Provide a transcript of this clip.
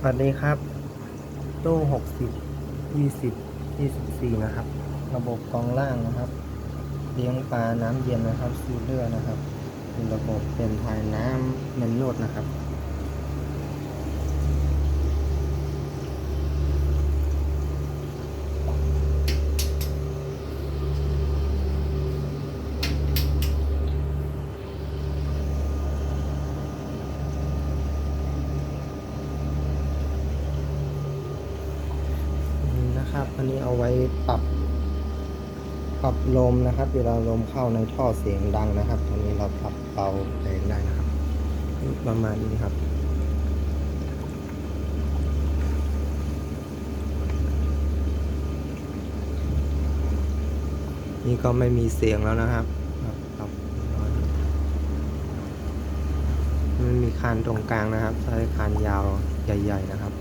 สวัสดีครับ ตู้หกสิบยี่สิบยี่สิบสี่นะครับ ระบบกองล่างนะครับ เลี้ยงปลาน้ำเย็นนะครับซีเลือร์นะครับ เป็นระบบเป็นถ่ายน้ำเมนนวดนะครับ นะครับ อันนี้เอาไว้ปรับ ปรับลมนะครับ เวลาลมเข้าในท่อเสียงดังนะครับ ตรงนี้เราปรับเบาแรงได้นะครับ ประมาณนี้ครับนี่ก็ไม่มีเสียงแล้วนะครับ ครับครับไม่มีคานตรงกลางนะครับ ใช้คานยาวใหญ่ ๆ นะครับ